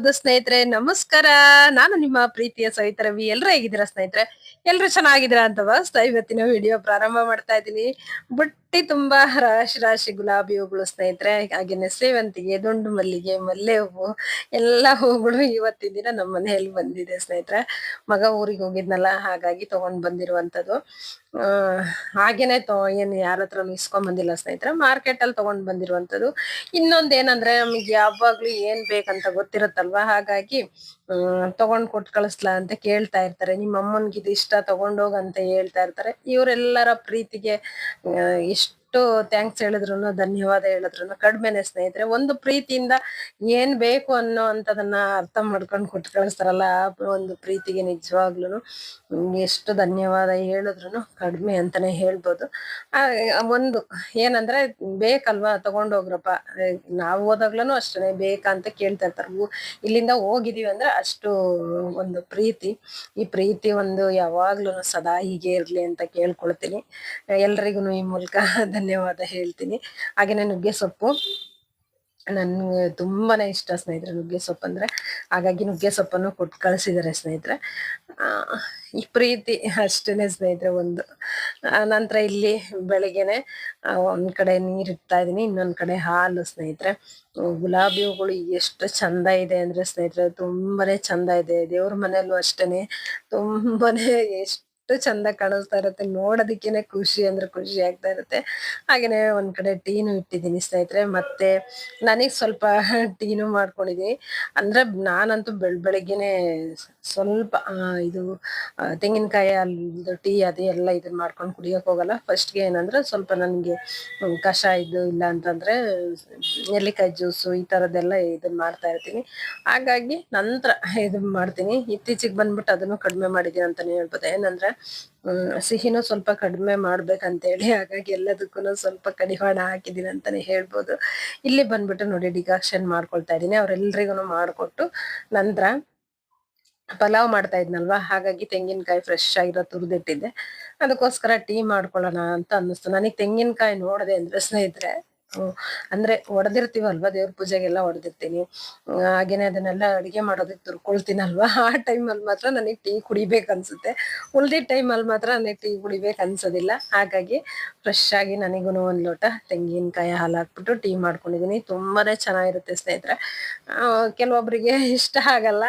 ನನ್ನ ಸ್ನೇಹಿತರೆ, ನಮಸ್ಕಾರ. ನಾನು ನಿಮ್ಮ ಪ್ರೀತಿಯ ಸವಿತ ರವಿ ಎಲ್ರು ಹೇಗಿದ್ದೀರಾ ಸ್ನೇಹಿತರೆ? ಎಲ್ರು ಚೆನ್ನಾಗಿದ್ದೀರಾ ಅಂತ ಭಾವಿಸ್ತಾ ಇವತ್ತಿನ ವಿಡಿಯೋ ಪ್ರಾರಂಭ ಮಾಡ್ತಾ ಇದ್ದೀನಿ. ಬುಟ್ಟಿ ತುಂಬಾ ರಾಶಿ ರಾಶಿ ಗುಲಾಬಿ ಹೂಗಳು ಸ್ನೇಹಿತರೆ, ಹಾಗೇನೆ ಸೇವಂತಿಗೆ, ದುಂಡು ಮಲ್ಲಿಗೆ, ಮಲ್ಲೆ ಹೂವು, ಎಲ್ಲ ಹೂಗಳು ಇವತ್ತಿನ ದಿನ ನಮ್ಮ ಮನೆಯಲ್ಲಿ ಬಂದಿದೆ ಸ್ನೇಹಿತರೆ. ಮಗ ಊರಿಗೆ ಹೋಗಿದ್ನಲ್ಲ, ಹಾಗಾಗಿ ತಗೊಂಡ್ ಬಂದಿರುವಂತದ್ದು ಹಾಗೇನೆ ತೊ, ಏನು ಯಾರ ಹತ್ರ ಇಸ್ಕೊಂಡ್ ಬಂದಿಲ್ಲ ಸ್ನೇಹಿತರೆ, ಮಾರ್ಕೆಟ್ ಅಲ್ಲಿ ತಗೊಂಡ್ ಬಂದಿರುವಂತದ್ದು ಇನ್ನೊಂದ್ ಏನಂದ್ರೆ, ನಮ್ಗೆ ಯಾವಾಗ್ಲೂ ಏನ್ ಬೇಕಂತ ಗೊತ್ತಿರುತ್ತಲ್ವಾ? ಹಾಗಾಗಿ ತಗೊಂಡ್ ಕೊಟ್ ಕಳಿಸ್ಲಾ ಅಂತ ಕೇಳ್ತಾ ಇರ್ತಾರೆ. ನಿಮ್ಮ ಅಮ್ಮನ್ಗೆ ಇದು ಇಷ್ಟ ತಗೊಂಡೋಗ ಅಂತ ಹೇಳ್ತಾ ಇರ್ತಾರೆ. ಇವರೆಲ್ಲರ ಪ್ರೀತಿಗೆ ಎಷ್ಟು ಥ್ಯಾಂಕ್ಸ್ ಹೇಳಿದ್ರು ಧನ್ಯವಾದ ಹೇಳಿದ್ರು ಕಡಿಮೆನೆ ಸ್ನೇಹಿತರೆ, ಒಂದು ಪ್ರೀತಿಯಿಂದ ಏನ್ ಬೇಕು ಅನ್ನೋ ಅಂತದನ್ನ ಅರ್ಥ ಮಾಡ್ಕೊಂಡು ಕೊಟ್ಟು ಕಳಿಸ್ತಾರಲ್ಲ, ಆ ಒಂದು ಪ್ರೀತಿಗೆ ನಿಜವಾಗ್ಲೂ ಎಷ್ಟು ಧನ್ಯವಾದ ಹೇಳಿದ್ರು ಕಡಿಮೆ ಅಂತಾನೆ ಹೇಳ್ಬೋದು. ಒಂದು ಏನಂದ್ರೆ, ಬೇಕಲ್ವಾ ತಗೊಂಡೋಗ್ರಪ್ಪ ನಾವ್ ಹೋದಾಗ್ಲೂ ಅಷ್ಟೇ ಬೇಕಾ ಅಂತ ಕೇಳ್ತಾ ಇರ್ತಾರೆ. ಇಲ್ಲಿಂದ ಹೋಗಿದೀವಿ ಅಂದ್ರೆ ಅಷ್ಟು ಒಂದು ಪ್ರೀತಿ. ಈ ಪ್ರೀತಿ ಒಂದು ಯಾವಾಗ್ಲೂ ಸದಾ ಹೀಗೆ ಇರ್ಲಿ ಅಂತ ಕೇಳ್ಕೊಳ್ತೀನಿ. ಎಲ್ರಿಗೂ ಈ ಮೂಲಕ ಧನ್ಯವಾದ ಹೇಳ್ತೀನಿ. ಹಾಗೆನೆ ನುಗ್ಗೆ ಸೊಪ್ಪು, ನನಗೆ ತುಂಬಾನೇ ಇಷ್ಟ ಸ್ನೇಹಿತರೆ ನುಗ್ಗೆ ಸೊಪ್ಪು ಅಂದ್ರೆ. ಹಾಗಾಗಿ ನುಗ್ಗೆ ಸೊಪ್ಪನ್ನು ಕೊಟ್ಟು ಕಳಿಸಿದ್ದಾರೆ ಸ್ನೇಹಿತರೆ. ಈ ಪ್ರೀತಿ ಅಷ್ಟೇನೆ ಸ್ನೇಹಿತರೆ ಒಂದು. ನಂತರ ಇಲ್ಲಿ ಬೆಳಿಗ್ಗೆನೆ ಒಂದು ಕಡೆ ನೀರ್ ಇಡ್ತಾ ಇದೀನಿ ಇನ್ನೊಂದ್ ಕಡೆ ಹಾಲು ಸ್ನೇಹಿತರೆ. ಗುಲಾಬಿ ಹೂಗಳು ಎಷ್ಟು ಚಂದ ಇದೆ ಅಂದ್ರೆ ಸ್ನೇಹಿತರೆ, ತುಂಬಾನೇ ಚಂದ ಇದೆ. ದೇವ್ರ ಮನೆಯಲ್ಲೂ ಅಷ್ಟೇನೆ. ತುಂಬಾನೇ ಎಷ್ಟು ಚಂದ ಕಾಣಿಸ್ತಾ ಇರುತ್ತೆ. ನೋಡೋದಕ್ಕೇನೆ ಖುಷಿ ಅಂದ್ರೆ ಖುಷಿ ಆಗ್ತಾ ಇರುತ್ತೆ. ಹಾಗೇನೆ ಒಂದ್ ಕಡೆ ಟೀನು ಇಟ್ಟಿದ್ದೀನಿ ಸ್ನೇಹಿತರೆ. ಮತ್ತೆ ನನಗ್ ಸ್ವಲ್ಪ ಟೀನು ಮಾಡ್ಕೊಂಡಿದೀನಿ ಅಂದ್ರೆ ನಾನಂತೂ ಬೆಳ್, ಬೆಳಗ್ಗೆನೆ ಸ್ವಲ್ಪ ಇದು ತೆಂಗಿನಕಾಯಿ ಅಲ್ಲಿ ಟೀ, ಅದು ಎಲ್ಲ ಇದನ್ನ ಮಾಡ್ಕೊಂಡು ಕುಡಿಯೋಕೆ ಹೋಗಲ್ಲ. ಫಸ್ಟ್ಗೆ ಏನಂದ್ರೆ ಸ್ವಲ್ಪ ನನಗೆ ಕಷಾಯದ್ದು ಇಲ್ಲ ಅಂತಂದ್ರೆ ನೆಲ್ಲಿಕಾಯಿ ಜ್ಯೂಸು ಈ ಥರದ್ದೆಲ್ಲ ಇದನ್ನ ಮಾಡ್ತಾ ಇರ್ತೀನಿ. ಹಾಗಾಗಿ ನಂತರ ಇದು ಮಾಡ್ತೀನಿ. ಇತ್ತೀಚೆಗೆ ಬಂದ್ಬಿಟ್ಟು ಅದನ್ನು ಕಡಿಮೆ ಮಾಡಿದ್ದೀನಿ ಅಂತಾನೆ ಹೇಳ್ಬೋದು. ಏನಂದ್ರೆ ಸಿಹಿನೂ ಸ್ವಲ್ಪ ಕಡಿಮೆ ಮಾಡ್ಬೇಕಂತೇಳಿ, ಹಾಗಾಗಿ ಎಲ್ಲದಕ್ಕೂ ಸ್ವಲ್ಪ ಕಡಿವಾಣ ಹಾಕಿದೀನಿ ಅಂತಾನೆ ಹೇಳ್ಬೋದು. ಇಲ್ಲಿ ಬಂದ್ಬಿಟ್ಟು ನೋಡಿ ಡಿಕಾಕ್ಷನ್ ಮಾಡ್ಕೊಳ್ತಾ ಇದ್ದೀನಿ. ಅವ್ರೆಲ್ರಿಗೂ ಮಾಡಿಕೊಟ್ಟು ನಂತರ ಪಲಾವ್ ಮಾಡ್ತಾ ಇದ್ನಲ್ವಾ? ಹಾಗಾಗಿ ತೆಂಗಿನಕಾಯಿ ಫ್ರೆಶ್ ಆಗಿರೋ ತುರಿದಿಟ್ಟಿದ್ದೆ. ಅದಕ್ಕೋಸ್ಕರ ಟೀ ಮಾಡ್ಕೊಳ್ಳೋಣ ಅಂತ ಅನ್ನಿಸ್ತು. ನನಗೆ ತೆಂಗಿನಕಾಯಿ ನೋಡಿದೆ ಅಂದ್ರೆ ಸ್ನೇಹಿತರೆ ಅಂದ್ರೆ ಹೊಡೆದಿರ್ತೀವಲ್ವಾ ದೇವ್ರ ಪೂಜೆಗೆಲ್ಲ ಹೊಡೆದಿರ್ತೀನಿ ಹಾಗೇನೆ ಅದನ್ನೆಲ್ಲ ಅಡಿಗೆ ಮಾಡೋದಕ್ಕೆ ತುರ್ಕೊಳ್ತೀನಲ್ವಾ? ಆ ಟೈಮಲ್ಲಿ ಮಾತ್ರ ನನಗೆ ಟೀ ಕುಡಿಬೇಕು ಅನ್ಸುತ್ತೆ ಉಳ್ದಿದ್ದ ಟೈಮಲ್ಲಿ ಮಾತ್ರ ನನಗೆ ಟೀ ಕುಡಿಬೇಕು ಅನ್ಸೋದಿಲ್ಲ ಹಾಗಾಗಿ ಫ್ರೆಶ್ ಆಗಿ ನನಗೂ ಒಂದು ಲೋಟ ತೆಂಗಿನಕಾಯಿ ಹಾಲು ಹಾಕ್ಬಿಟ್ಟು ಟೀ ಮಾಡ್ಕೊಂಡಿದ್ದೀನಿ ತುಂಬಾನೇ ಚೆನ್ನಾಗಿರುತ್ತೆ ಸ್ನೇಹಿತರೆ. ಕೆಲವೊಬ್ಬರಿಗೆ ಇಷ್ಟ ಆಗಲ್ಲ.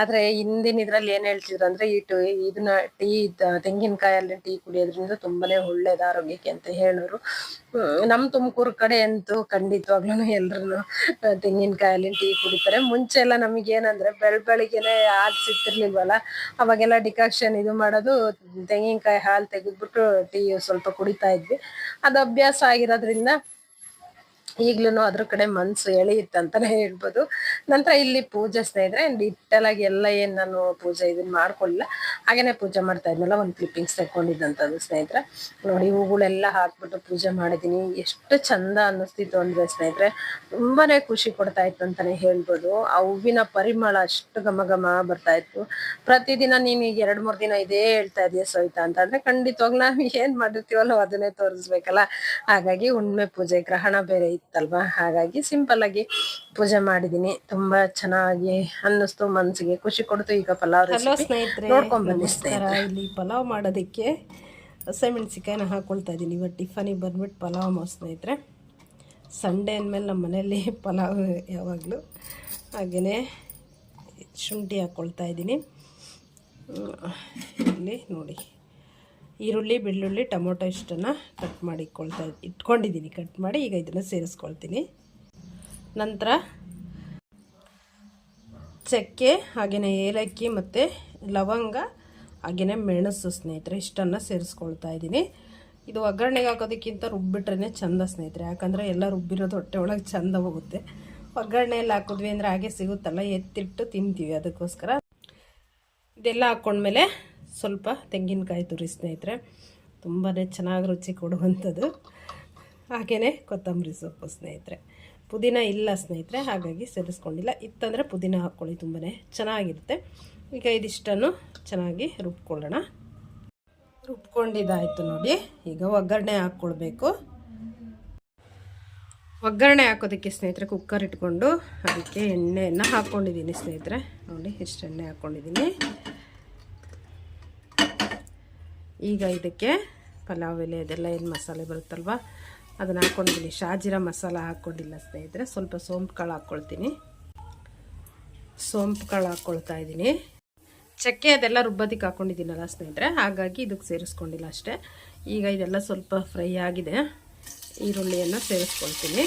ಆದ್ರೆ ಹಿಂದಿನ ಇದರಲ್ಲಿ ಏನು ಹೇಳ್ತಿದ್ರು ಅಂದ್ರೆ ಈ ಟು ಇದನ್ನ ಟೀ, ತೆಂಗಿನಕಾಯಲ್ಲಿ ಟೀ ಕುಡಿಯೋದ್ರಿಂದ ತುಂಬಾನೇ ಒಳ್ಳೇದು ಆರೋಗ್ಯಕ್ಕೆ ಅಂತ ಹೇಳೋರು. ನಮ್ ತುಮಕೂರು ಕಡೆ ಅಂತೂ ಖಂಡಿತವಾಗ್ಲೂ ಎಲ್ರು ತೆಂಗಿನಕಾಯಲ್ಲಿ ಟೀ ಕುಡಿತಾರೆ. ಮುಂಚೆ ಎಲ್ಲ ನಮಗೆ ಏನಂದ್ರೆ ಬೆಳ್ ಬೆಳಿಗ್ಗೆನೆ ಹಾಲು ಸಿಗ್ತಿರ್ಲಿಲ್ವಲ್ಲ ಅವಾಗೆಲ್ಲ ಡಿಕಾಕ್ಷನ್ ಇದು ಮಾಡೋದು, ತೆಂಗಿನಕಾಯಿ ಹಾಲು ತೆಗೆದ್ಬಿಟ್ಟು ಟೀ ಸ್ವಲ್ಪ ಕುಡಿತಾ ಇದ್ವಿ. ಅದು ಅಭ್ಯಾಸ ಆಗಿರೋದ್ರಿಂದ ಈಗ್ಲೂ ಅದ್ರ ಕಡೆ ಮನ್ಸು ಎಳೆಯುತ್ತೆ ಅಂತಾನೆ ಹೇಳ್ಬೋದು. ನಂತರ ಇಲ್ಲಿ ಪೂಜೆ ಸ್ನೇಹಿತರೆ ಡಿಟೇಲ್ ಆಗಿ ಎಲ್ಲ ಏನ್ ನಾನು ಪೂಜೆ ಇದನ್ನ ಮಾಡ್ಕೊಳ್ಳಿಲ್ಲ ಹಾಗೇನೆ ಪೂಜೆ ಮಾಡ್ತಾ ಇದ್ನಲ್ಲ, ಒಂದು ಕ್ಲಿಪ್ಪಿಂಗ್ಸ್ ತಗೊಂಡಿದ್ದಂಥದ್ದು ಸ್ನೇಹಿತರೆ. ನೋಡಿ ಹೂಗಳೆಲ್ಲ ಹಾಕ್ಬಿಟ್ಟು ಪೂಜೆ ಮಾಡಿದೀನಿ. ಎಷ್ಟು ಚಂದ ಅನ್ನಿಸ್ತಿತ್ತು ಅಂದ್ರೆ ಸ್ನೇಹಿತರೆ, ತುಂಬಾನೇ ಖುಷಿ ಕೊಡ್ತಾ ಇತ್ತು ಅಂತಾನೆ ಹೇಳ್ಬೋದು. ಆ ಹೂವಿನ ಪರಿಮಳ ಅಷ್ಟು ಘಮ ಘಮ ಬರ್ತಾ ಇತ್ತು. ಪ್ರತಿದಿನ ನೀನು ಈಗ ಎರಡ್ ಮೂರ್ ದಿನ ಇದೇ ಹೇಳ್ತಾ ಇದೀಯ ಸವಿತಾ ಅಂತ ಅಂದ್ರೆ ಖಂಡಿತವಾಗ್ಲೂ ನಾವು ಏನ್ ಮಾಡಿರ್ತೀವಲ್ಲ ಅದನ್ನೇ ತೋರಿಸ್ಬೇಕಲ್ಲ. ಹಾಗಾಗಿ ಹುಣ್ಮೆ ಪೂಜೆ, ಗ್ರಹಣ ಬೇರೆ ಇತ್ತಲ್ವಾ ಹಾಗಾಗಿ ಸಿಂಪಲ್ ಆಗಿ ಪೂಜೆ ಮಾಡಿದೀನಿ ತುಂಬಾ ಚೆನ್ನಾಗಿ ಅನ್ನಿಸ್ತು ಮನ್ಸಿಗೆ ಖುಷಿ ಕೊಡ್ತು. ಈಗ ಪಲಾವ್ ಸ್ನೇಹಿತರೆ ನೋಡ್ಕೊಂಡ್ ಬನ್ನಿ ಇಲ್ಲಿ ಪಲಾವ್ ಮಾಡೋದಕ್ಕೆ ಹಸಿಮೆಣ್ಸಿಕಾಯಿನ ಹಾಕೊಳ್ತಾ ಇದ್ದೀನಿ. ಇವತ್ತು ಟಿಫನಿಗೆ ಬಂದ್ಬಿಟ್ಟು ಪಲಾವ್ ಮಾ ಸ್ನೇಹಿತರೆ. ಸಂಡೇ ಅಂದಮೇಲೆ ನಮ್ಮ ಮನೆಯಲ್ಲಿ ಪಲಾವ್ ಯಾವಾಗಲೂ ಹಾಗೆಯೇ ಶುಂಠಿ ಹಾಕ್ಕೊಳ್ತಾ ಇದ್ದೀನಿ. ಇಲ್ಲಿ ನೋಡಿ. ಈರುಳ್ಳಿ, ಬೆಳ್ಳುಳ್ಳಿ, ಟೊಮೊಟೊ ಇಷ್ಟನ್ನು ಕಟ್ ಮಾಡಿ ಇಟ್ಕೊಳ್ತಾ ಇಟ್ಕೊಂಡಿದ್ದೀನಿ ಕಟ್ ಮಾಡಿ ಈಗ ಇದನ್ನು ಸೇರಿಸ್ಕೊಳ್ತೀನಿ. ನಂತರ ಚಕ್ಕೆ ಹಾಗೆಯೇ ಏಲಕ್ಕಿ ಮತ್ತು ಲವಂಗ ಹಾಗೆಯೇ ಮೆಣಸು ಸ್ನೇಹಿತರೆ, ಇಷ್ಟನ್ನು ಸೇರಿಸ್ಕೊಳ್ತಾ ಇದ್ದೀನಿ. ಇದು ಒಗ್ಗರಣೆಗೆ ಹಾಕೋದಕ್ಕಿಂತ ರುಬ್ಬಿಟ್ರೇ ಚಂದ ಸ್ನೇಹಿತರೆ, ಯಾಕಂದರೆ ಎಲ್ಲ ರುಬ್ಬಿರೋದು ಹೊಟ್ಟೆ ಒಳಗೆ ಚಂದ ಹೋಗುತ್ತೆ. ಒಗ್ಗರಣೆಯಲ್ಲಿ ಹಾಕಿದ್ವಿ ಅಂದರೆ ಹಾಗೆ ಸಿಗುತ್ತಲ್ಲ, ಎತ್ತಿಟ್ಟು ತಿಂತೀವಿ ಅದಕ್ಕೋಸ್ಕರ. ಇದೆಲ್ಲ ಹಾಕ್ಕೊಂಡ್ಮೇಲೆ ಸ್ವಲ್ಪ ತೆಂಗಿನಕಾಯಿ ತುರಿ ಸ್ನೇಹಿತರೆ ತುಂಬಾ ಚೆನ್ನಾಗಿ ರುಚಿ ಕೊಡುವಂಥದ್ದು. ಹಾಗೆಯೇ ಕೊತ್ತಂಬರಿ ಸೊಪ್ಪು ಸ್ನೇಹಿತರೆ. ಪುದೀನ ಇಲ್ಲ ಸ್ನೇಹಿತರೆ, ಹಾಗಾಗಿ ಸೇರಿಸ್ಕೊಂಡಿಲ್ಲ. ಇತ್ತಂದರೆ ಪುದೀನ ಹಾಕ್ಕೊಳ್ಳಿ ತುಂಬಾ ಚೆನ್ನಾಗಿರುತ್ತೆ. ಈಗ ಇದಿಷ್ಟನ್ನು ಚೆನ್ನಾಗಿ ರುಬ್ಕೊಳ್ಳೋಣ. ರುಬ್ಕೊಂಡಿದ್ದಾಯಿತು ನೋಡಿ, ಈಗ ಒಗ್ಗರಣೆ ಹಾಕ್ಕೊಳ್ಬೇಕು. ಒಗ್ಗರಣೆ ಹಾಕೋದಕ್ಕೆ ಸ್ನೇಹಿತರೆ, ಕುಕ್ಕರ್ ಇಟ್ಕೊಂಡು ಅದಕ್ಕೆ ಎಣ್ಣೆಯನ್ನು ಹಾಕ್ಕೊಂಡಿದ್ದೀನಿ ಸ್ನೇಹಿತರೆ. ನೋಡಿ, ಇಷ್ಟು ಎಣ್ಣೆ ಹಾಕ್ಕೊಂಡಿದ್ದೀನಿ. ಈಗ ಇದಕ್ಕೆ ಪಲಾವ್ ಎಲೆ, ಅದೆಲ್ಲ ಏನು ಮಸಾಲೆ ಬರುತ್ತಲ್ವ? ಅದನ್ನು ಹಾಕ್ಕೊಂಡಿದ್ದೀನಿ ಶಾಜಿರ ಮಸಾಲ ಹಾಕ್ಕೊಂಡಿಲ್ಲ ಸ್ನೇಹಿತರೆ. ಸ್ವಲ್ಪ ಸೋಂಪು ಕಾಳು ಹಾಕ್ಕೊಳ್ತೀನಿ ಸೋಂಪು ಕಾಳು ಹಾಕ್ಕೊಳ್ತಾ ಇದ್ದೀನಿ. ಚಕ್ಕೆ ಅದೆಲ್ಲ ರುಬ್ಬೋದಕ್ಕೆ ಹಾಕ್ಕೊಂಡಿದ್ದೀನಲ್ಲ ಸ್ನೇಹಿತರೆ. ಹಾಗಾಗಿ ಇದಕ್ಕೆ ಸೇರಿಸ್ಕೊಂಡಿಲ್ಲ ಅಷ್ಟೇ. ಈಗ ಇದೆಲ್ಲ ಸ್ವಲ್ಪ ಫ್ರೈ ಆಗಿದೆ. ಈರುಳ್ಳಿಯನ್ನು ಸೇರಿಸ್ಕೊಳ್ತೀನಿ.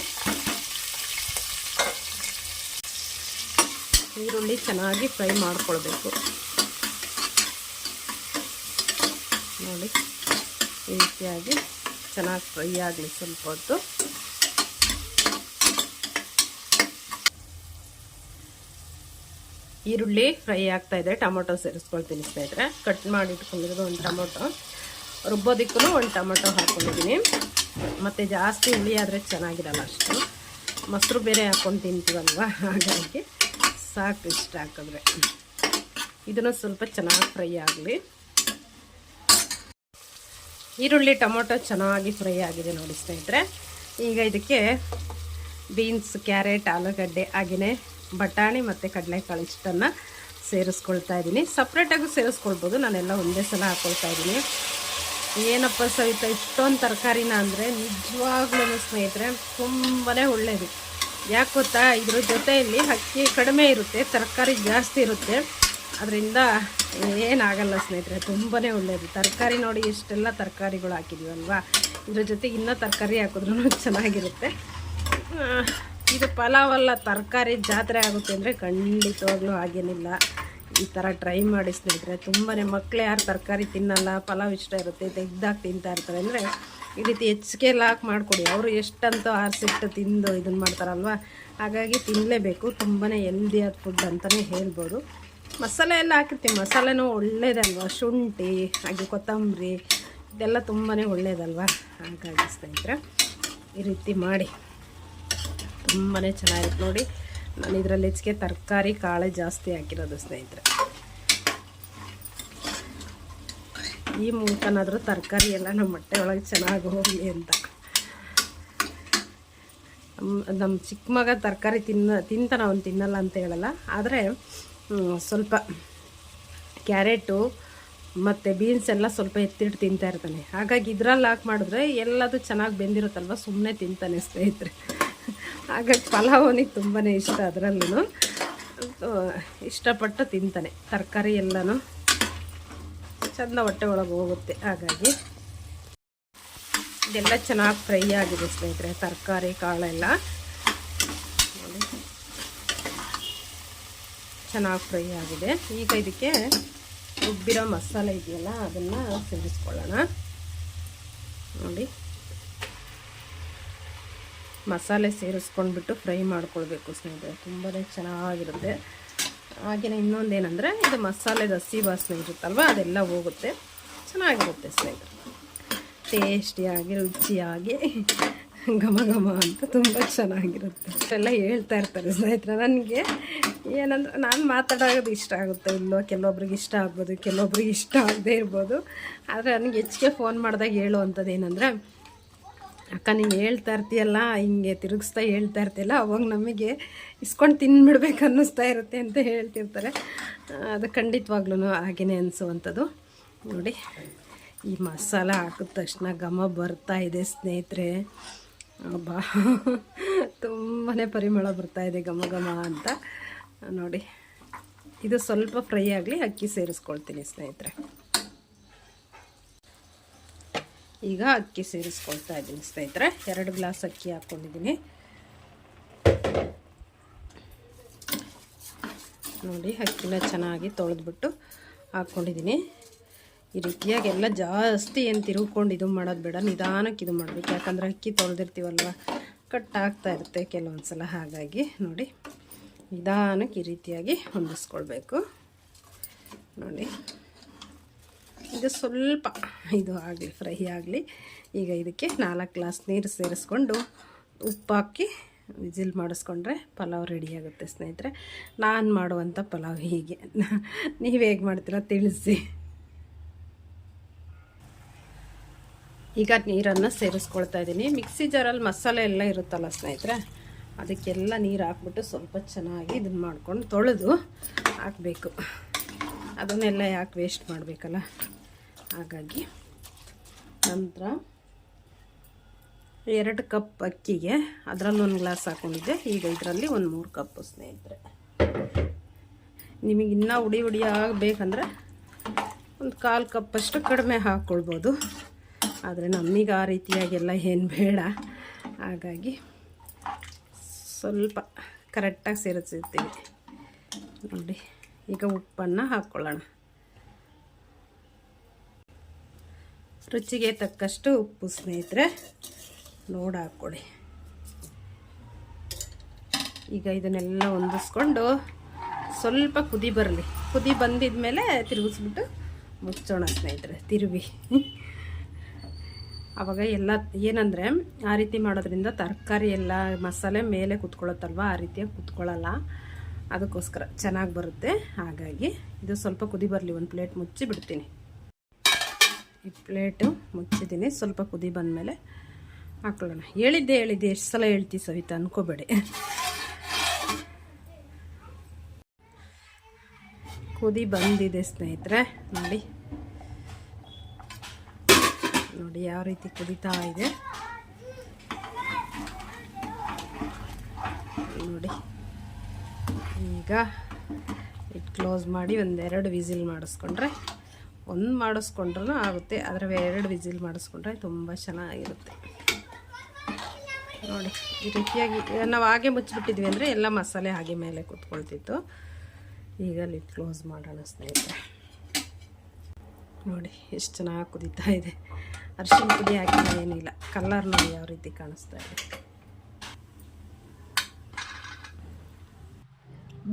ಈರುಳ್ಳಿ ಚೆನ್ನಾಗಿ ಫ್ರೈ ಮಾಡ್ಕೊಳ್ಬೇಕು. ನೋಡಿ. ಈ ರೀತಿಯಾಗಿ ಚೆನ್ನಾಗಿ ಫ್ರೈ ಆಗಲಿ ಸ್ವಲ್ಪ ಹೊತ್ತು. ಈರುಳ್ಳಿ ಫ್ರೈ ಆಗ್ತಾ ಇದೆ. ಟೊಮೊಟೊ ಸೇರಿಸ್ಕೊಳ್ತೀನಿ ಸ್ನೇಹಿತರೆ. ಕಟ್ ಮಾಡಿ ಇಟ್ಕೊಂಡಿರೋದು ಒಂದು ಟೊಮೊಟೊ. ರುಬ್ಬೋದಿಕ್ಕೂ ಒಂದು ಟೊಮೊಟೊ ಹಾಕ್ಕೊಂಡಿದ್ದೀನಿ. ಮತ್ತು ಜಾಸ್ತಿ ಹುಳಿ ಆದರೆ ಚೆನ್ನಾಗಿರಲ್ಲ ಅಷ್ಟು. ಮೊಸರು ಬೇರೆ ಹಾಕ್ಕೊಂಡು ತಿಂತೀವಲ್ವ? ಹಾಗಾಗಿ ಸಾಕು ಇಷ್ಟ ಹಾಕಿದ್ರೆ. ಇದನ್ನು ಸ್ವಲ್ಪ ಚೆನ್ನಾಗಿ ಫ್ರೈ ಆಗಲಿ. ಈರುಳ್ಳಿ ಟೊಮೊಟೊ ಚೆನ್ನಾಗಿ ಫ್ರೈ ಆಗಿದೆ ನೋಡಿ ಸ್ನೇಹಿತರೆ. ಈಗ ಇದಕ್ಕೆ ಬೀನ್ಸ್, ಕ್ಯಾರೆಟ್, ಆಲೂಗಡ್ಡೆ ಹಾಗೆಯೇ ಬಟಾಣಿ ಮತ್ತು ಕಡಲೆಕಾಳು ಇಷ್ಟನ್ನು ಸೇರಿಸ್ಕೊಳ್ತಾ ಇದ್ದೀನಿ. ಸಪ್ರೇಟಾಗೂ ಸೇರಿಸ್ಕೊಳ್ಬೋದು. ನಾನೆಲ್ಲ ಒಂದೇ ಸಲ ಹಾಕ್ಕೊಳ್ತಾ ಇದ್ದೀನಿ. ಏನಪ್ಪ ಸವಿತ, ಇಷ್ಟೊಂದು ತರಕಾರಿನ ಅಂದರೆ ನಿಜವಾಗ್ಲೂ ಸ್ನೇಹಿತರೆ ತುಂಬಾ ಒಳ್ಳೆಯದು ಯಾಕೆ ಗೊತ್ತಾ? ಇದ್ರ ಜೊತೆಯಲ್ಲಿ ಅಕ್ಕಿ ಕಡಿಮೆ ಇರುತ್ತೆ, ತರಕಾರಿ ಜಾಸ್ತಿ ಇರುತ್ತೆ. ಅದರಿಂದ ಏನಾಗಲ್ಲ ಸ್ನೇಹಿತರೆ ತುಂಬಾ ಒಳ್ಳೆಯದು ತರಕಾರಿ ನೋಡಿ ಎಷ್ಟೆಲ್ಲ ತರಕಾರಿಗಳು ಹಾಕಿದ್ದೀವಲ್ವಾ ಇದ್ರ ಜೊತೆಗೆ ಇನ್ನೂ ತರಕಾರಿ ಹಾಕಿದ್ರೂ ಚೆನ್ನಾಗಿರುತ್ತೆ. ಇದು ಪಲಾವಲ್ಲ ತರಕಾರಿ ಜಾತ್ರೆ ಆಗುತ್ತೆ ಅಂದರೆ ಖಂಡಿತವಾಗ್ಲೂ ಹಾಗೇನಿಲ್ಲ. ಈ ಥರ ಟ್ರೈ ಮಾಡಿ ಸ್ನೇಹಿತರೆ ತುಂಬಾ ಮಕ್ಕಳು ಯಾರು ತರಕಾರಿ ತಿನ್ನಲ್ಲ, ಪಲಾವ್ ಇಷ್ಟ ಇರುತ್ತೆ, ತೆಗ್ದಾಗ ತಿಂತಾ ಇರ್ತಾರೆ ಅಂದರೆ ಈ ರೀತಿ ಹೆಚ್ಚಿಗೆ ಲಾಕ್ ಮಾಡಿಕೊಡಿ. ಅವರು ಎಷ್ಟಂತೂ ಆರಿಸಿಟ್ಟು ತಿಂದು ಇದನ್ನು ಮಾಡ್ತಾರಲ್ವ? ಹಾಗಾಗಿ ತಿನ್ನಲೇಬೇಕು ತುಂಬಾ ಹೆಲ್ದಿಯಾದ ಫುಡ್ ಅಂತಲೇ ಹೇಳ್ಬೋದು. ಮಸಾಲೆ ಎಲ್ಲ ಹಾಕಿರ್ತೀವಿ. ಮಸಾಲೆನೂ ಒಳ್ಳೇದಲ್ವಾ? ಶುಂಠಿ, ಹಾಗೆ ಕೊತ್ತಂಬರಿ, ಇದೆಲ್ಲ ತುಂಬಾ ಒಳ್ಳೇದಲ್ವ? ಹಾಗಾಗಿ ಸ್ನೇಹಿತರೆ, ಈ ರೀತಿ ಮಾಡಿ. ತುಂಬಾ ಚೆನ್ನಾಗಿರುತ್ತೆ ನೋಡಿ. ನಾನು ಇದರಲ್ಲಿ ಹೆಚ್ಚಿಗೆ ತರಕಾರಿ, ಕಾಳೆ ಜಾಸ್ತಿ ಹಾಕಿರೋದು ಸ್ನೇಹಿತರೆ. ಈ ಮೂಲಕನಾದರೂ ತರಕಾರಿ ಎಲ್ಲ ನಮ್ಮ ಹೊಟ್ಟೆ ಒಳಗೆ ಚೆನ್ನಾಗಿ ಹೋಗಲಿ ಅಂತ. ನಮ್ಮ ನಮ್ಮ ಚಿಕ್ಕ ಮಗ ತರಕಾರಿ ತಿನ್ನ, ತಿಂತಾನ, ಅವನು ತಿನ್ನಲ್ಲ ಅಂತ ಹೇಳಲ್ಲ. ಆದರೆ ಸ್ವಲ್ಪ ಕ್ಯಾರೆಟು ಮತ್ತು ಬೀನ್ಸ್ ಎಲ್ಲ ಸ್ವಲ್ಪ ಎತ್ತಿಟ್ಟು ತಿಂತಾ ಇರ್ತಾನೆ. ಹಾಗಾಗಿ ಇದ್ರಲ್ಲಿ ಹಾಕಿ ಮಾಡಿದ್ರೆ ಎಲ್ಲದು ಚೆನ್ನಾಗಿ ಬೆಂದಿರುತ್ತಲ್ವ? ಸುಮ್ಮನೆ ತಿಂತಾನೆ ಸ್ನೇಹಿತರೆ. ಹಾಗಾಗಿ ಪಲಾವ್ ಅವನಿಗೆ ತುಂಬಾ ಇಷ್ಟ ಅದರಲ್ಲೂ ಇಷ್ಟಪಟ್ಟು ತಿಂತಾನೆ. ತರಕಾರಿ ಎಲ್ಲನೂ ಚೆಂದ ಹೊಟ್ಟೆ ಒಳಗೆ ಹೋಗುತ್ತೆ. ಹಾಗಾಗಿ ಇದೆಲ್ಲ ಚೆನ್ನಾಗಿ ಫ್ರೈ ಆಗಿದೆ ಸ್ನೇಹಿತರೆ. ತರಕಾರಿ, ಕಾಳೆಲ್ಲ ನೋಡಿ. ಚೆನ್ನಾಗಿ ಫ್ರೈ ಆಗಿದೆ. ಈಗ ಇದಕ್ಕೆ ರುಬ್ಬಿರೋ ಮಸಾಲೆ ಇದೆಯಲ್ಲ, ಅದನ್ನು ಸೇರಿಸ್ಕೊಳ್ಳೋಣ. ನೋಡಿ. ಮಸಾಲೆ ಸೇರಿಸ್ಕೊಂಡ್ಬಿಟ್ಟು ಫ್ರೈ ಮಾಡ್ಕೊಳ್ಬೇಕು ಸ್ನೇಹಿತರೆ. ತುಂಬಾ ಚೆನ್ನಾಗಿರುತ್ತೆ. ಹಾಗೆಯೇ ಇನ್ನೊಂದೇನೆಂದರೆ, ಇದು ಮಸಾಲೆದ ಹಸಿ ವಾಸನೆ ಇರುತ್ತಲ್ವ, ಅದೆಲ್ಲ ಹೋಗುತ್ತೆ. ಚೆನ್ನಾಗಿರುತ್ತೆ ಸ್ನೇಹಿತರೆ. ಟೇಸ್ಟಿಯಾಗಿ, ರುಚಿಯಾಗಿ, ಘಮ ಘಮ ಅಂತ ತುಂಬ ಚೆನ್ನಾಗಿರುತ್ತೆ. ಎಲ್ಲ ಹೇಳ್ತಾ ಇರ್ತಾರೆ ಸ್ನೇಹಿತರೆ. ನನಗೆ ಏನಂದ್ರೆ ನಾನು ಮಾತಾಡೋದು ಇಷ್ಟ ಆಗುತ್ತೆ. ಇಲ್ಲೋ ಕೆಲವೊಬ್ರಿಗೆ ಇಷ್ಟ ಆಗ್ಬೋದು, ಕೆಲವೊಬ್ರಿಗೆ ಇಷ್ಟ ಆಗದೇ ಇರ್ಬೋದು. ಆದರೆ ನನಗೆ ಹೆಚ್ಚಿಗೆ ಫೋನ್ ಮಾಡಿದಾಗ ಹೇಳುವಂಥದ್ದು ಏನಂದರೆ, ಅಕ್ಕ, ನೀನು ಹೇಳ್ತಾ ಇರ್ತೀಯಲ್ಲ, ಹಿಂಗೆ ತಿರುಗಿಸ್ತಾ ಹೇಳ್ತಾ ಇರ್ತೀಯಲ್ಲ, ಅವಾಗ ನಮಗೆ ಇಸ್ಕೊಂಡು ತಿನ್ಬಿಡ್ಬೇಕು ಅನ್ನಿಸ್ತಾ ಇರುತ್ತೆ ಅಂತ ಹೇಳ್ತಿರ್ತಾರೆ. ಅದು ಖಂಡಿತವಾಗ್ಲೂ ಹಾಗೆಯೇ ಅನಿಸುವಂಥದ್ದು. ನೋಡಿ, ಈ ಮಸಾಲ ಹಾಕಿದ ತಕ್ಷಣ ಘಮ ಬರ್ತಾ ಇದೆ ಸ್ನೇಹಿತರೆ. ಬಾ ತುಂಬಾ ಪರಿಮಳ ಬರ್ತಾ ಇದೆ ಘಮ ಘಮ ಅಂತ. ನೋಡಿ. ಇದು ಸ್ವಲ್ಪ ಫ್ರೈ ಆಗಲಿ ಅಕ್ಕಿ ಸೇರಿಸ್ಕೊಳ್ತೀನಿ ಸ್ನೇಹಿತರೆ. ಈಗ ಅಕ್ಕಿ ಸೇರಿಸ್ಕೊಳ್ತಾ ಇದ್ದೀನಿ ಸ್ನೇಹಿತರೆ. ಎರಡು ಗ್ಲಾಸ್ ಅಕ್ಕಿ ಹಾಕ್ಕೊಂಡಿದ್ದೀನಿ ನೋಡಿ, ಅಕ್ಕಿನ ಚೆನ್ನಾಗಿ ತೊಳೆದ್ಬಿಟ್ಟು ಹಾಕ್ಕೊಂಡಿದ್ದೀನಿ ಈ ರೀತಿಯಾಗಿ ಎಲ್ಲ ಜಾಸ್ತಿ ಏನು ತಿರುಗ್ಕೊಂಡು ಇದು ಮಾಡೋದು ಬೇಡ, ನಿಧಾನಕ್ಕೆ ಇದು ಮಾಡಬೇಕು. ಯಾಕಂದರೆ ಅಕ್ಕಿ ತೊಳೆದಿರ್ತೀವಲ್ವ? ಕಟ್ ಆಗ್ತಾ ಇರುತ್ತೆ ಕೆಲವೊಂದು ಸಲ ಹಾಗಾಗಿ ನೋಡಿ. ನಿಧಾನಕ್ಕೆ ಈ ರೀತಿಯಾಗಿ ಹೊಂದಿಸ್ಕೊಳ್ಬೇಕು. ನೋಡಿ. ಇದು ಸ್ವಲ್ಪ ಇದು ಆಗಲಿ, ಫ್ರೈ ಆಗಲಿ. ಈಗ ಇದಕ್ಕೆ ನಾಲ್ಕು ಗ್ಲಾಸ್ ನೀರು ಸೇರಿಸ್ಕೊಂಡು ಉಪ್ಪು ಹಾಕಿ ವಿಜಿಲ್ ಮಾಡಿಸ್ಕೊಂಡ್ರೆ ಪಲಾವ್ ರೆಡಿ ಆಗುತ್ತೆ ಸ್ನೇಹಿತರೆ. ನಾನು ಮಾಡುವಂಥ ಪಲಾವ್ ಹೀಗೆ. ನೀವು ಹೇಗೆ ಮಾಡ್ತೀರಾ ತಿಳಿಸಿ. ಈಗ ನೀರನ್ನು ಸೇರಿಸ್ಕೊಳ್ತಾ ಇದ್ದೀನಿ. ಮಿಕ್ಸಿ ಜಾರಲ್ಲಿ ಮಸಾಲೆ ಎಲ್ಲ ಇರುತ್ತಲ್ಲ ಸ್ನೇಹಿತರೆ ಅದಕ್ಕೆಲ್ಲ ನೀರು ಹಾಕ್ಬಿಟ್ಟು ಸ್ವಲ್ಪ ಚೆನ್ನಾಗಿ ಇದನ್ನು ಮಾಡ್ಕೊಂಡು ತೊಳೆದು ಹಾಕಬೇಕು. ಅದನ್ನೆಲ್ಲ ಯಾಕೆ ವೇಸ್ಟ್ ಮಾಡಬೇಕಲ್ಲ? ಹಾಗಾಗಿ ನಂತರ ಎರಡು ಕಪ್ ಅಕ್ಕಿಗೆ ಅದರಲ್ಲಿ ಒಂದು ಗ್ಲಾಸ್ ಹಾಕ್ಕೊಂಡಿದ್ದೆ ಈಗ ಇದರಲ್ಲಿ ಒಂದು ಮೂರು ಕಪ್ಪು ಸ್ನೇಹಿತರೆ. ನಿಮಗೆ ಇನ್ನೂ ಉಡಿ ಉಡಿ ಆಗಬೇಕಂದ್ರೆ ಒಂದು ಕಾಲು ಕಪ್ಪಷ್ಟು ಕಡಿಮೆ ಹಾಕ್ಕೊಳ್ಬೋದು ಆದರೆ ನಮಗೆ ಆ ರೀತಿಯಾಗೆಲ್ಲ ಏನು ಬೇಡ. ಹಾಗಾಗಿ ಸ್ವಲ್ಪ ಕರೆಕ್ಟಾಗಿ ಸೇರಿಸಿರ್ತೀವಿ ನೋಡಿ, ಈಗ ಉಪ್ಪನ್ನು ಹಾಕ್ಕೊಳ್ಳೋಣ ರುಚಿಗೆ ತಕ್ಕಷ್ಟು ಉಪ್ಪು ಸ್ನೇಹಿತರೆ, ನೋಡಿ ಹಾಕ್ಕೊಡಿ. ಈಗ ಇದನ್ನೆಲ್ಲ ಹೊಂದಿಸ್ಕೊಂಡು ಸ್ವಲ್ಪ ಕುದಿ ಬರಲಿ. ಕುದಿ ಬಂದಿದ ಮೇಲೆ ತಿರುಗಿಸ್ಬಿಟ್ಟು ಮುಚ್ಚೋಣ ಸ್ನೇಹಿತರೆ ತಿರುವಿ ಆವಾಗ ಎಲ್ಲ ಏನಂದರೆ ಆ ರೀತಿ ಮಾಡೋದ್ರಿಂದ ತರಕಾರಿ ಎಲ್ಲ ಮಸಾಲೆ ಮೇಲೆ ಕುತ್ಕೊಳ್ಳುತ್ತಲ್ವ, ಆ ರೀತಿಯಾಗಿ ಕುತ್ಕೊಳ್ಳಲ್ಲ. ಅದಕ್ಕೋಸ್ಕರ ಚೆನ್ನಾಗಿ ಬರುತ್ತೆ. ಹಾಗಾಗಿ ಇದು ಸ್ವಲ್ಪ ಕುದಿ ಬರಲಿ, ಒಂದು ಪ್ಲೇಟ್ ಮುಚ್ಚಿ ಬಿಡ್ತೀನಿ. ಈ ಪ್ಲೇಟು ಮುಚ್ಚಿದ್ದೀನಿ. ಸ್ವಲ್ಪ ಕುದಿ ಬಂದಮೇಲೆ ಹಾಕೊಳ್ಳೋಣ. ಹೇಳಿದ್ದೆ ಹೇಳಿದ್ದೆ, ಎಷ್ಟು ಸಲ ಹೇಳ್ತೀವಿ ಸವಿತಾ? ಅನ್ಕೋಬೇಡಿ. ಕುದಿ ಬಂದಿದೆ ಸ್ನೇಹಿತರೆ. ನೋಡಿ. ನೋಡಿ ಯಾವ ರೀತಿ ಕುದಿತಾ ಇದೆ. ನೋಡಿ. ಈಗ ಇಟ್ ಕ್ಲೋಸ್ ಮಾಡಿ ಒಂದೆರಡು ವಿಸಿಲ್ ಮಾಡಿಸ್ಕೊಂಡ್ರೆ, ಒಂದು ಮಾಡಿಸ್ಕೊಂಡ್ರೂ ಆಗುತ್ತೆ ಆದರೆ ಎರಡು ವಿಸಿಲ್ ಮಾಡಿಸ್ಕೊಂಡ್ರೆ ತುಂಬ ಚೆನ್ನಾಗಿರುತ್ತೆ. ನೋಡಿ, ಈ ರೀತಿಯಾಗಿ, ನಾವು ಹಾಗೆ ಮುಚ್ಚಿಬಿಟ್ಟಿದ್ವಿ ಅಂದರೆ ಎಲ್ಲ ಮಸಾಲೆ ಹಾಗೆ ಮೇಲೆ ಕೂತ್ಕೊಳ್ತಿತ್ತು. ಈಗ ಲಿಟ್ ಕ್ಲೋಸ್ ಮಾಡೋಣ ಸ್ನೇಹಿತರೆ. ನೋಡಿ, ಎಷ್ಟು ಚೆನ್ನಾಗಿ ಕುದೀತಾ ಇದೆ. ಅರಿಶಿನ ಪುಡಿ ಹಾಕಿಲ್ಲ ಏನಿಲ್ಲ. ಕಲ್ಲರ್ ನೋಡಿ ಯಾವ ರೀತಿ ಕಾಣಿಸ್ತಾ ಇದೆ.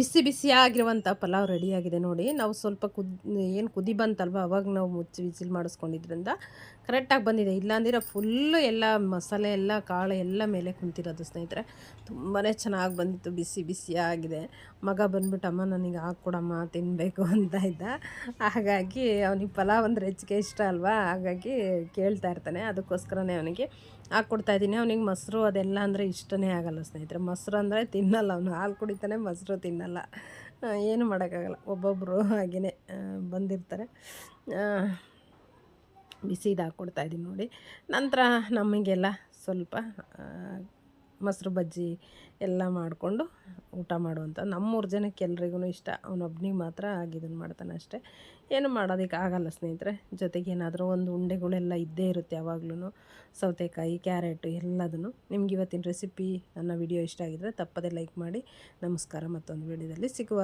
ಬಿಸಿ ಬಿಸಿಯಾಗಿರುವಂಥ ಪಲಾವ್ ರೆಡಿಯಾಗಿದೆ ನೋಡಿ. ನಾವು ಸ್ವಲ್ಪ ಕುದ್, ಏನು ಕುದಿ ಬಂತಲ್ವ? ಅವಾಗ ನಾವು ಮುಚ್ಚಿ ವಿಸಿಲ್ ಮಾಡಿಸ್ಕೊಂಡಿದ್ರಿಂದ ಕರೆಕ್ಟಾಗಿ ಬಂದಿದೆ. ಇಲ್ಲಾಂದಿರ ಫುಲ್ಲು ಎಲ್ಲ ಮಸಾಲೆ ಎಲ್ಲ, ಕಾಳು ಎಲ್ಲ ಮೇಲೆ ಕುಂತಿರೋದು ಸ್ನೇಹಿತರೆ. ತುಂಬಾ ಚೆನ್ನಾಗಿ ಬಂದಿತ್ತು. ಬಿಸಿ ಬಿಸಿಯಾಗಿದೆ. ಮಗ ಬಂದ್ಬಿಟ್ಟು, ಅಮ್ಮ, ನನಗೆ ಹಾಕ್ಕೊಡಮ್ಮ ತಿನ್ನಬೇಕು ಅಂತ ಇದ್ದ. ಹಾಗಾಗಿ ಅವನಿಗೆ ಪಲಾವ್ ಅಂದರೆ ಹೆಚ್ಚಿಗೆ ಇಷ್ಟ ಅಲ್ವಾ? ಹಾಗಾಗಿ ಕೇಳ್ತಾ ಇರ್ತಾನೆ. ಅದಕ್ಕೋಸ್ಕರನೇ ಅವನಿಗೆ ಹಾಕ್ಕೊಡ್ತಾ ಇದ್ದೀನಿ. ಅವನಿಗೆ ಮೊಸರು ಅದೆಲ್ಲ ಅಂದರೆ ಇಷ್ಟನೇ ಆಗಲ್ಲ ಸ್ನೇಹಿತರೆ. ಮೊಸರು ಅಂದರೆ ತಿನ್ನಲ್ಲ ಅವನು. ಹಾಲು ಕುಡಿತಾನೆ ಮೊಸರು ತಿನ್ನಲ್ಲ. ಏನು ಮಾಡೋಕ್ಕಾಗಲ್ಲ. ಒಬ್ಬೊಬ್ಬರು ಹಾಗೆಯೇ ಬಂದಿರ್ತಾರೆ. ಆ, ಬಿಸಿದು ಹಾಕ್ಕೊಡ್ತಾಯಿದ್ದೀನಿ ನೋಡಿ. ನಂತರ ನಮಗೆಲ್ಲ ಸ್ವಲ್ಪ ಮೊಸರು ಬಜ್ಜಿ ಎಲ್ಲ ಮಾಡಿಕೊಂಡು ಊಟ ಮಾಡುವಂಥ ನಮ್ಮೂರು ಜನಕ್ಕೆ ಎಲ್ರಿಗೂ ಇಷ್ಟ. ಅವನೊಬ್ಬನಿಗೆ ಮಾತ್ರ ಆಗಿದ್ದನ್ನು ಮಾಡ್ತಾನೆ ಅಷ್ಟೇ. ಏನು ಮಾಡೋದಕ್ಕೆ ಆಗಲ್ಲ ಸ್ನೇಹಿತರೆ. ಜೊತೆಗೆ ಏನಾದರೂ ಒಂದು ಉಂಡೆಗಳೆಲ್ಲ ಇದ್ದೇ ಇರುತ್ತೆ ಯಾವಾಗ್ಲೂ ಸೌತೆಕಾಯಿ, ಕ್ಯಾರೆಟು ಎಲ್ಲದನ್ನು ನಿಮ್ಗೆ ಇವತ್ತಿನ ರೆಸಿಪಿ, ನನ್ನ ವಿಡಿಯೋ ಇಷ್ಟ ಆಗಿದ್ದರೆ ತಪ್ಪದೇ ಲೈಕ್ ಮಾಡಿ. ನಮಸ್ಕಾರ, ಮತ್ತೊಂದು ವಿಡಿಯೋದಲ್ಲಿ ಸಿಗುವ.